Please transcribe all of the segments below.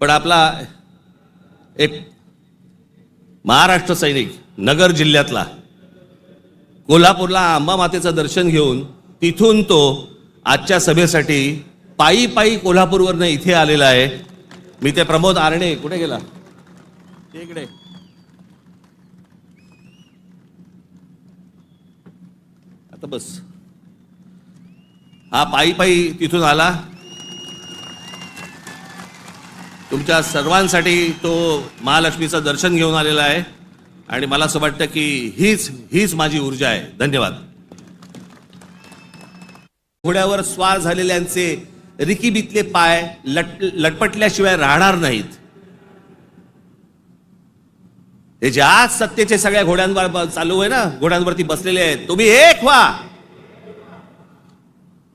पण आपला एक महाराष्ट्र सैनिक नगर जिल्ह्यातला कोल्हापूरला अंबा मातेचं दर्शन घेऊन तिथून तो आजच्या सभेसाठी पायी पायी कोल्हापूरवरनं इथे आलेला आहे. मी ते प्रमोद आरणे कुठे गेला? ते इकडे. आता बस. हा पायी पायी तिथून आला. तुमच्या सर्वांसाठी तो महालक्ष्मीचं दर्शन घेऊन आलेला आहे. आणि मला असं वाटतं की हीच हीच माझी ऊर्जा आहे. धन्यवाद. घोड्यावर स्वार झालेल्यांचे रिकीबीतले पाय लट लटपटल्याशिवाय राहणार नाहीत. हे जे आज सत्तेचे सगळ्या घोड्यांवर चालू आहे ना घोड्यांवरती बसलेले आहेत तुम्ही एक व्हा.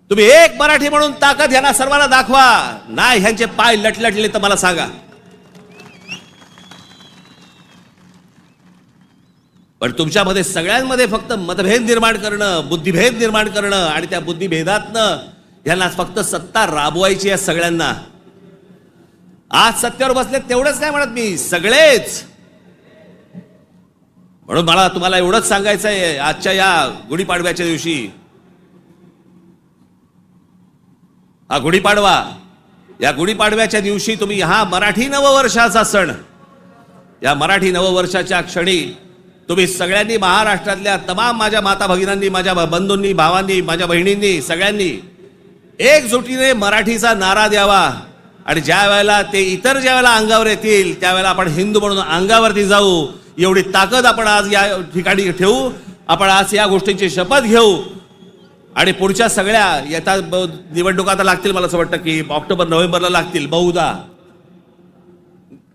तुम्ही एक मराठी म्हणून ताकद यांना सर्वांना दाखवा. नाही ह्यांचे पाय लटलटले तर मला सांगा. पण तुमच्यामध्ये सगळ्यांमध्ये फक्त मतभेद निर्माण करणं बुद्धिभेद निर्माण करणं आणि त्या बुद्धिभेदातनं ह्यांना फक्त सत्ता राबवायची आहे सगळ्यांना. आज सत्तेवर बसले तेवढंच नाही म्हणत मी सगळेच. म्हणून मला तुम्हाला एवढंच सांगायचं आहे आजच्या या गुढीपाडव्याच्या दिवशी. हा गुढीपाडवा या गुढीपाडव्याच्या दिवशी तुम्ही हा मराठी नववर्षाचा सण या मराठी नववर्षाच्या क्षणी तुम्ही सगळ्यांनी महाराष्ट्रातल्या तमाम माझ्या माता भगिनांनी माझ्या बंधूंनी भावांनी माझ्या बहिणींनी सगळ्यांनी एकजुटीने मराठीचा नारा द्यावा. आणि ज्या वेळेला ते इतर ज्या वेळेला अंगावर येतील त्यावेळेला आपण हिंदू म्हणून अंगावरती जाऊ. एवढी ताकद आपण आज या ठिकाणी ठेवू. आपण आज या गोष्टींची शपथ घेऊ. आणि पुढच्या सगळ्या येतात निवडणुका आता लागतील मला असं वाटतं की ऑक्टोबर नोव्हेंबरला लागतील बहुधा.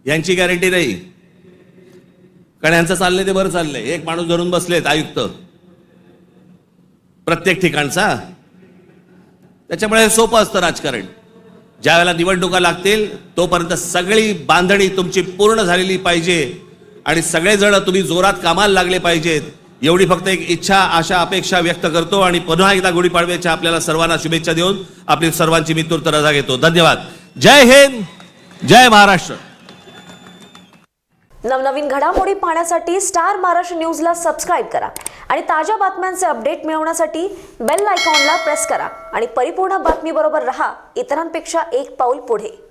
यांची गॅरंटी नाही. कारण यांचं चाललंय ते बरं चाललंय. एक माणूस धरून बसलेत आयुक्त. प्रत्येक ठिकाणचा. त्याच्यामुळे हे सोपं असतं राजकारण. ज्या वेळेला निवडणुका लागतील तोपर्यंत सगळी बांधणी तुमची पूर्ण झालेली पाहिजे. आणि सगळेजण तुम्ही जोरात कामाला लागले पाहिजेत. एवढी फक्त एक इच्छा आशा अपेक्षा व्यक्त करतो आणि पुन्हा एकदा गुढीपाडव्याच्या आपल्याला सर्वांना शुभेच्छा देऊन आपली सर्वांची मित्रत रजा घेतो. धन्यवाद. जय हिंद जय महाराष्ट्र. नवनवीन घडामोडी पाहण्यासाठी स्टार महाराष्ट्र न्यूजला सबस्क्राईब करा आणि ताज्या बातम्यांचे अपडेट मिळवण्यासाठी बेल आयकॉनला प्रेस करा. आणि परिपूर्ण बातमीबरोबर रहा इतरांपेक्षा एक पाऊल पुढे.